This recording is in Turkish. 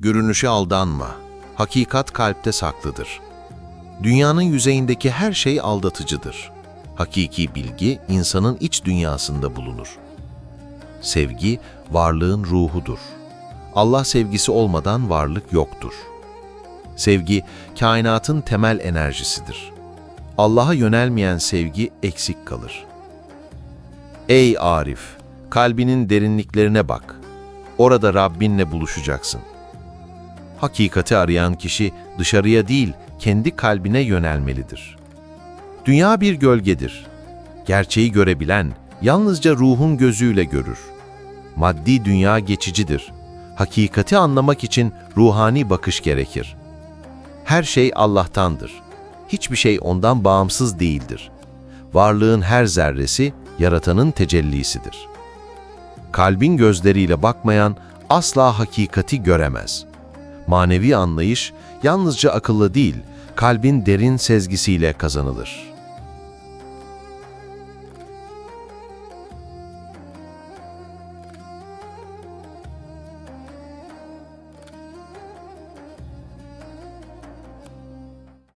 Görünüşe aldanma. Hakikat kalpte saklıdır. Dünyanın yüzeyindeki her şey aldatıcıdır. Hakiki bilgi insanın iç dünyasında bulunur. Sevgi varlığın ruhudur. Allah sevgisi olmadan varlık yoktur. Sevgi kainatın temel enerjisidir. Allah'a yönelmeyen sevgi eksik kalır. Ey Arif, kalbinin derinliklerine bak. Orada Rabbinle buluşacaksın. Hakikati arayan kişi dışarıya değil, kendi kalbine yönelmelidir. Dünya bir gölgedir. Gerçeği görebilen yalnızca ruhun gözüyle görür. Maddi dünya geçicidir. Hakikati anlamak için ruhani bakış gerekir. Her şey Allah'tandır. Hiçbir şey ondan bağımsız değildir. Varlığın her zerresi yaratanın tecellisidir. Kalbin gözleriyle bakmayan asla hakikati göremez. Manevi anlayış yalnızca akıllı değil, kalbin derin sezgisiyle kazanılır.